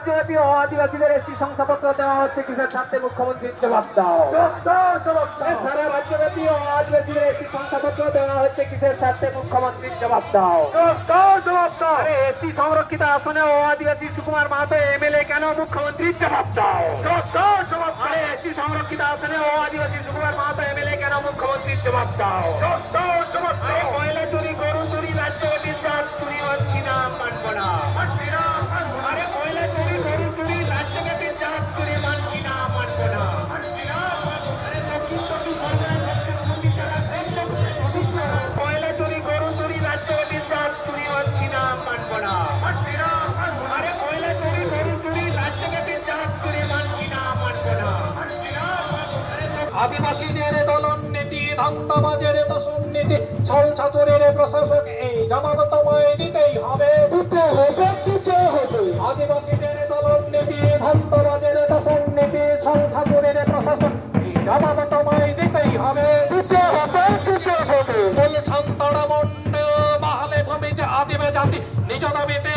রাজ্যব্যাপী আদিবাসীদের একটি শংসাপত্র দেওয়া হচ্ছে কিসের স্বার্থে মুখ্যমন্ত্রীর জবাব দাও। সারা রাজ্যব্যাপী আদিবাসীদের একটি শংসাপত্র দেওয়া হচ্ছে কিসের স্বার্থে মুখ্যমন্ত্রীর জবাব দাও। জবাব দাও একটি সংরক্ষিত আসনে ও আদিবাসী সুকুমার মাহাতো এমএলএ কেন মুখ্যমন্ত্রীর জবাব দাও? জবাব একটি সংরক্ষিত আসনে ও আদিবাসী সুকুমার মাহাতো এমএলএ কেন মুখ্যমন্ত্রীর জবাব দাও? জবাব দাও আদিবাসীদের দলন নীতি ধান্দাবাজের দশন নীতি ছল ছাত্রের প্রশাসক এই তোমায় দিতেই হবে। দিতে হবে দিতে হবে। আদিবাসীদের দলন নীতি ধান্দাবাজের দশন নীতি ছল ছাত্রের প্রশাসক এই জবাব দিতেই হবে। দিতে হবে দিতে হবে। বল সন্তান মন্ডল বাহালে ভূমি যে আদিবে জাতি নিজ দাবিতে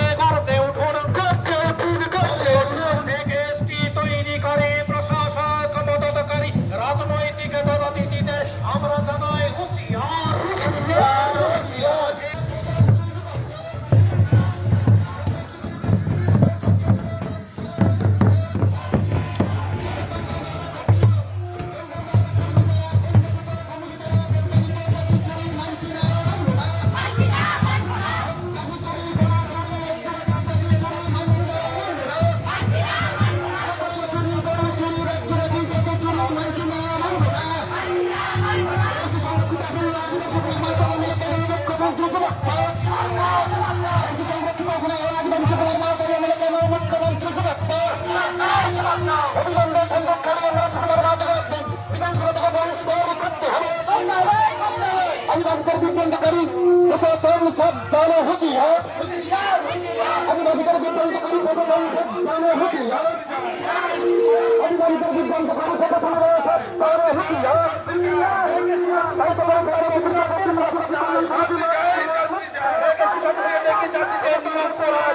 আদিবাসীদের বিভ্রান্তকারী প্রশাসন সাবধানে হুঁশিয়ার আদিবাসীদের বিভ্রান্তকারী প্রশাসন সাবধানে হুঁশিয়ার আদিবাসীদের বিভ্রান্তকারী প্রশাসনের সাবধানে হুঁশিয়ার তাই তোমার ঘরে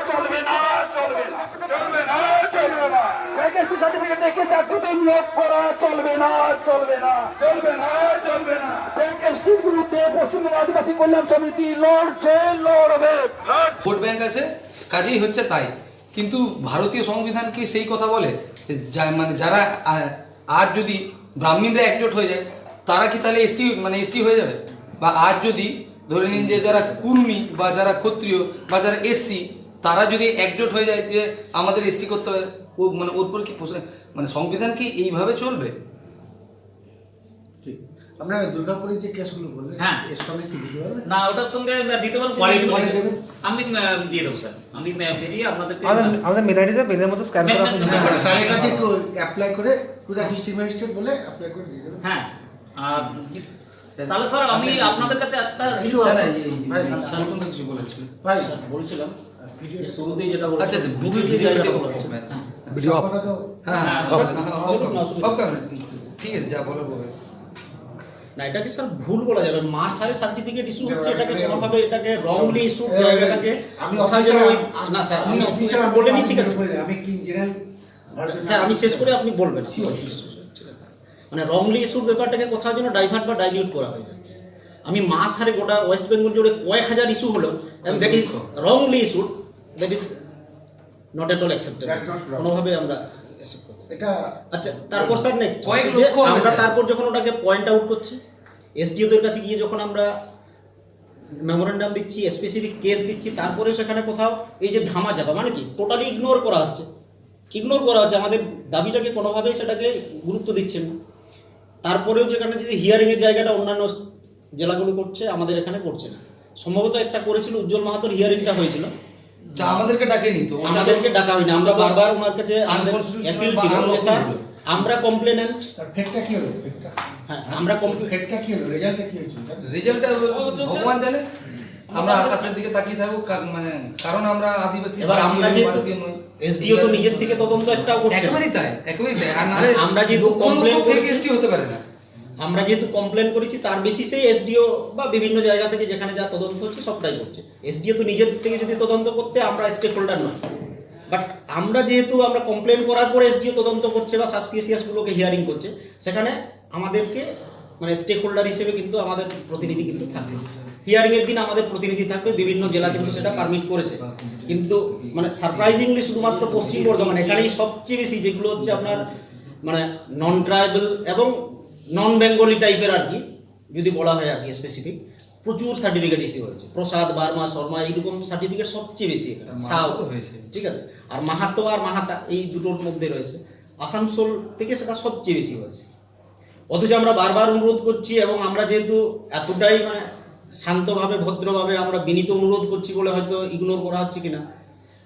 চলবে না চলবে না চলবে না চলবে না। ভ্যাকেন্সি সার্টিফিকেট দেখে চাকরিতে নিয়োগ করা চলবে না চলবে না। চলবে না চলবে না। ভ্যাকেন্সির বিরুদ্ধে পশ্চিমবঙ্গ আদিবাসী কল্যাণ সমিতি লড়ছে লড়বে। ভোট ব্যাংক আছে কাজেই হচ্ছে তাই। কিন্তু ভারতীয় সংবিধান কি সেই কথা বলে? মানে যারা আজ যদি ব্রাহ্মণরা একজোট হয়ে যায় তারা কি তাহলে এসটি মানে এসটি হয়ে যাবে? বা আজ যদি ধরে নিন যে যারা কুর্মী বা যারা ক্ষত্রিয় বা যারা এসসি তারা যদি একজোট হয়ে যায় যে আমাদের এসটি করতে হবে? ও মানে ওর উপর কি প্রশ্ন- মানে সংবিধান কি এইভাবে চলবে? ঠিক। আপনারা দুর্গাপুরের যে কেসগুলো বললেন হ্যাঁ। এর সঙ্গে কি দিতে পারবেন? না ওটার সঙ্গে দিতে পারেন Quality পরে দেবেন? আমি দিয়ে দেবো স্যার। আমি আপনাদেরকে আমাদের আমাদের মেল আইডিটা মেলের মতো স্ক্যান করে আপনি। স্যারের কাছে একটু অ্যাপ্লাই করে ডিস্ট্রিক্ট ম্যাজিস্ট্রেট বলে অ্যাপ্লাই করে দিয়ে দেবেন। হ্যাঁ আর তাহলে স্যার আমি আপনাদের কাছে একটা আসেন। ভাই, নতুন কিছু বলেছিল ভাই বলছিলাম। ভিডিও শুরুতেই যেটা আচ্ছা আচ্ছা ভিডিও ভিডিও ভিডিও বলা। ভিডিও সব কথা তো হ্যাঁ হ্যাঁ হ্যাঁ। ঠিক আছে যা বলার বলবে না এটাকে স্যার ভুল বলা যাবে? মাস হারে সার্টিফিকেট ইস্যু হচ্ছে এটাকে কোনোভাবে এটাকে রংলি ইস্যু জায়গাটাকে আমি অফিসার না স্যার আমি অফিসার বলেনি ঠিক আছে। আমি কি জেনারেল স্যার আমি শেষ করে আপনি বলবেন মানে রংলি ইস্যুর ব্যাপারটাকে কোথাও যেন ডাইভার্ট বা ডাইলিউট করা হয়ে যাচ্ছে। আমি মাস হারে গোটা ওয়েস্ট বেঙ্গল জুড়ে কয়েক হাজার ইস্যু হলো that is wrongly issued that is not at all acceptable. কোনোভাবে আমরা accept করতে পারি না। এটা আচ্ছা তারপর স্যার নেক্সট আমরা তারপর যখন ওটাকে পয়েন্ট আউট করছি এসডিওদের কাছে গিয়ে যখন আমরা মেমোরেন্ডাম দিচ্ছি স্পেসিফিক কেস দিচ্ছি তারপরে সেখানে কোথাও এই যে ধামা মানে কি? টোটালি ইগনোর করা হচ্ছে। ইগনোর করা হচ্ছে। আমাদের দাবিটাকে কোনোভাবেই সেটাকে গুরুত্ব দিচ্ছেন না। তারপরেও যেখানে যদি হিয়ারিং এর জায়গাটা অন্যান্য জেলাগুলো করছে আমাদের এখানে করছে না। সম্ভবত একটা করেছিল উজ্জ্বল মাহাতোর হিয়ারিংটা হয়েছিল। যা আমাদেরকে ডাকেনি তো আমাদেরকে ডাকা হয়নি আমরা বারবার ওনার কাছে ছিল স্যার আমরা কমপ্লেনেন্ট ফেটটা কি হলো ফেটটা হ্যাঁ আমরা কমপ্লেন ফেটটা কি হলো রেজাল্টটা কি রেজাল্টটা ভগবান জানে আমরা আকাশের দিকে তাকিয়ে থাকব মানে কারণ আমরা আদিবাসী এবার আমরা যেহেতু এসডিও তো নিজের থেকে তদন্ত একটা করছে একেবারেই তাই একেবারেই তাই আর আমরা যেহেতু fake করেছি- ST হতে পারে না আমরা যেহেতু কমপ্লেন করেছি, তার বেসিসেই এসডিও বা বিভিন্ন জায়গা থেকে যেখানে যা তদন্ত হচ্ছে, সবটাই করছে এসডিও তো নিজের থেকে যদি তদন্ত করতে, আমরা স্টেক হোল্ডার নয় বাট আমরা যেহেতু আমরা কমপ্লেন করার পরে এসডিও তদন্ত করছে বা সাসপিসিয়াস গুলোকে হিয়ারিং করছে, সেখানে আমাদেরকে মানে স্টেক হোল্ডার হিসেবে কিন্তু আমাদের প্রতিনিধি কিন্তু থাকবে হিয়ারিং এর দিন আমাদের প্রতিনিধি থাকবে, বিভিন্ন জেলা কিন্তু সেটা পারমিট করেছে। কিন্তু মানে সারপ্রাইজিংলি শুধুমাত্র পশ্চিম বর্ধমান, এখানেই সবচেয়ে বেশি যেগুলো হচ্ছে আপনার মানে নন ট্রাইবেল এবং নন বেঙ্গলি টাইপের আর কি যদি বলা হয় আর কি স্পেসিফিক প্রচুর সার্টিফিকেট ইস্যু হয়েছে প্রসাদ বার্মা শর্মা এইরকম সার্টিফিকেট সবচেয়ে বেশি এখানে। সাউ হয়েছে। ঠিক আছে আর মাহাতো আর মাহাতা এই দুটোর মধ্যে রয়েছে আসানসোল থেকে সেটা সবচেয়ে বেশি হয়েছে অথচ আমরা বারবার অনুরোধ করছি এবং আমরা যেহেতু এতটাই মানে শান্তভাবে ভদ্রভাবে আমরা বিনীত অনুরোধ করছি বলে হয়তো ইগনোর করা হচ্ছে কিনা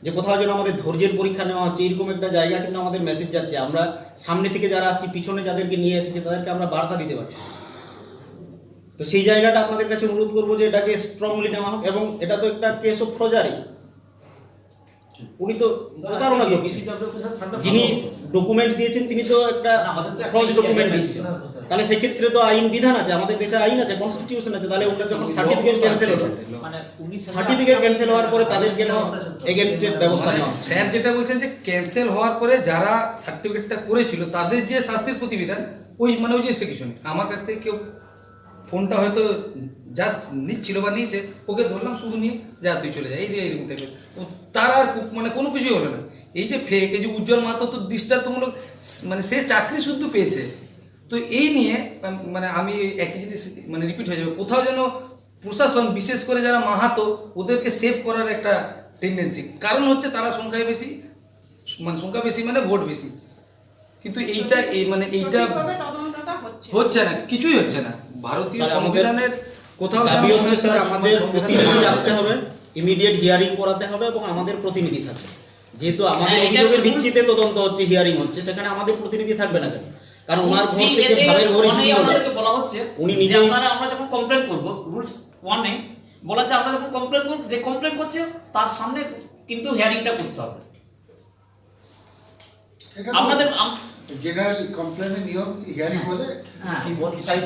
যে কোথাও যেন আমাদের ধৈর্যের পরীক্ষা নেওয়া হচ্ছে এরকম একটা জায়গা কিন্তু আমাদের মেসেজ যাচ্ছে আমরা সামনে থেকে যারা আসছি পিছনে যাদেরকে নিয়ে এসেছি তাদেরকে আমরা বার্তা দিতে পারছি তো সেই জায়গাটা আপনাদের কাছে অনুরোধ করব যে এটাকে স্ট্রংলি নেওয়া হোক এবং এটা তো একটা কেস অফ ফ্রজারি উনি তো প্রতারণা করছেন যিনি। ডকুমেন্টস দিয়েছেন তিনি তো একটা আমাদের ফ্রজ ডকুমেন্ট ছিল। তাহলে সেক্ষেত্রে তো আইন বিধান আছে আমাদের দেশে আইন আছে কনস্টিটিউশন আছে তাহলে ওনার যখন সার্টিফিকেট ক্যান্সেল হলো মানে সার্টিফিকেট ক্যান্সেল হওয়ার পরে তাদের যেন এগেনস্টে ব্যবস্থা মানে নেওয়া স্যার যেটা বলছেন যে ক্যান্সেল হওয়ার পরে যারা সার্টিফিকেটটা করেছিল তাদের যে শাস্তির প্রতিবিধান ওই মানে ওই জিনিসটা কিছু নেই আমার কাছ থেকে কেউ ফোনটা হয়তো জাস্ট নিচ্ছিল বা নিয়েছে ওকে ধরলাম শুধু নিয়ে যা তুই চলে যায় এই যে এইরকম টাইপের তার আর মানে কোনো কিছুই হলো না। এই যে ফেক এই যে উজ্জ্বল মাহাতো তো দৃষ্টান্তমূলক মানে সে চাকরি শুদ্ধ পেয়েছে তো এই নিয়ে মানে আমি একই জিনিস মানে রিপিট হয়ে যাবে। কোথাও যেন প্রশাসন বিশেষ করে যারা মাহাতো ওদেরকে সেভ করার একটা টেন্ডেন্সি কারণ হচ্ছে তারা সংখ্যায় বেশি মানে সংখ্যা বেশি মানে ভোট বেশি। কিন্তু এইটা এই মানে এইটা হচ্ছে। না। কিছুই হচ্ছে না। ভারতীয় সংবিধানের কোথাও আমাদের প্রতিনিধি আসতে হবে ইমিডিয়েট হিয়ারিং করাতে হবে এবং আমাদের প্রতিনিধি থাকবে। যেহেতু আমাদের হ্যাঁ, অভিযোগের ভিত্তিতে তদন্ত হচ্ছে হিয়ারিং হচ্ছে সেখানে আমাদের প্রতিনিধি থাকবে না কেন? কারণ ওনার ঘর থেকে ভাবের ঘরে চুরি হলো বলা হচ্ছে উনি যে নিজেই- আপনারা আমরা যখন কমপ্লেন করব রুলস ওয়ানে বলা হচ্ছে আমরা যখন কমপ্লেন করব যে কমপ্লেন করছে তার সামনে কিন্তু হিয়ারিংটা করতে হবে। আপনাদের জেনারেল কমপ্লেনের নিয়ম হিয়ারিং হলে হ্যাঁ। কি বোথ সাইড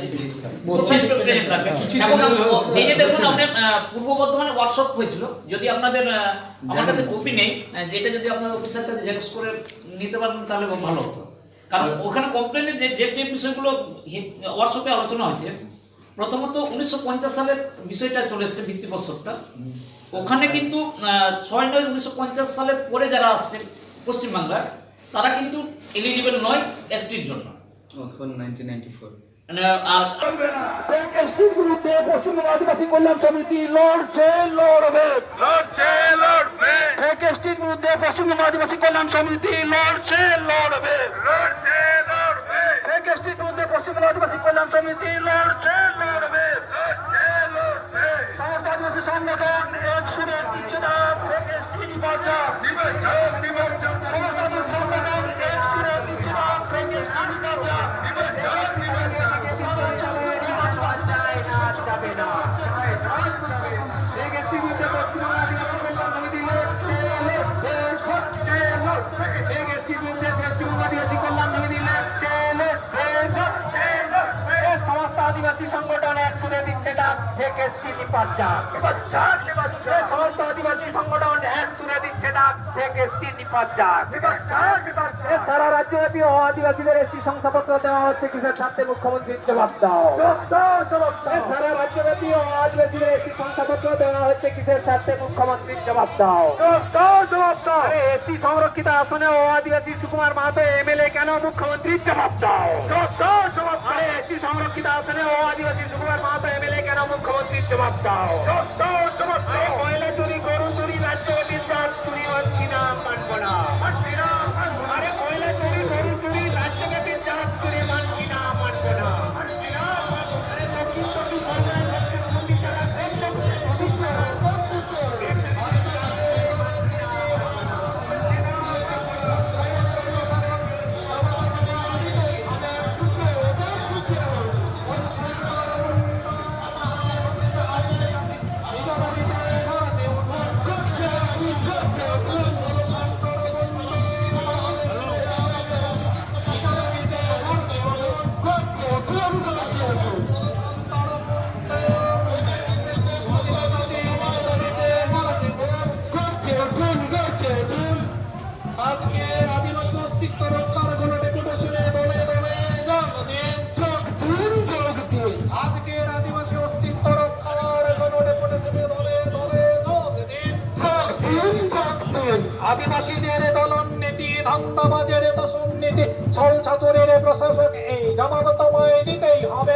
হলো, এই যে দেখুন আপনার পূর্ব বর্ধমানে ওয়ার্কশপ হয়েছিল। যদি আপনাদের আহ, আমার কাছে কপি নেই যেটা যদি আপনার অফিসার কাছে জেরক্স করে নিতে পারেন তাহলে ভালো হতো। কারণ ওখানে কমপ্লেনের যে যে যে বিষয়গুলো ওয়ার্কশপে আলোচনা হয়েছে প্রথমত উনিশশো পঞ্চাশ সালের বিষয়টা চলে এসেছে ভিত্তিপ্রস্তরটা ওখানে কিন্তু ছয় নয় উনিশশো পঞ্চাশ সালের পরে যারা আসছে পশ্চিমবাংলার তারা কিন্তু এলিজিবল নয় এসটির জন্য। অথবা 1994 মানে আর এসটির বিরুদ্ধে পশ্চিমবঙ্গ আদিবাসী কল্যাণ সমিতি লড়ছে লড়বে লড়ছে লড়বে এসটির বিরুদ্ধে পশ্চিমবঙ্গ আদিবাসী কল্যাণ সমিতি লড়ছে লড়বে লড়ছে লড়বে এসটির বিরুদ্ধে পশ্চিমবঙ্গ আদিবাসী কল্যাণ সমিতি লড়ছে লড়বে থেকে নিপাত সমস্ত আদিবাসী সংগঠন এক সুরে দিচ্ছে ডাক থেকে নিপাত সারা রাজ্যব্যাপী আদিবাসীদের একটি শংসাপত্র দেওয়া হচ্ছে কিসের স্বার্থে মুখ্যমন্ত্রীর জবাব দাও। সারা রাজ্যব্যাপী আদিবাসীদের একটি শংসাপত্র দেওয়া হচ্ছে কিসের স্বার্থে মুখ্যমন্ত্রীর জবাব দাও। জবাব দাও একটি সংরক্ষিত আসনে ও আদিবাসী সুকুমার মাহাতো এমএলএ কেন মুখ্যমন্ত্রীর জবাব দাও? জবাব একটি সংরক্ষিত আসনে ও আদিবাসী সুকুমার মাহাতো এমএলএ কেন মুখ্যমন্ত্রীর জবাব দাও? জবাব দাও মহিলা আজকে আদিবাসী অস্তিত্ব রক্ষার জন্য ডেপুটেশনে দলে দলে যোগ দিন যোগ দিন যোগ দিন আজকের আদিবাসী অস্তিত্ব রক্ষার জন্য ডেপুটেশনে দলে দলে যোগ দিন যোগ দিন যোগ দিন আদিবাসীদের দলন নীতি ধান্দাবাজের দশন নীতি ছল ছাতুরের প্রশাসক, এই তোমায় দিতেই হবে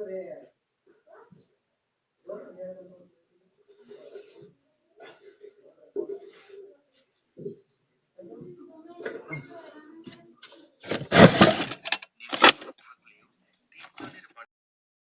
Coreia.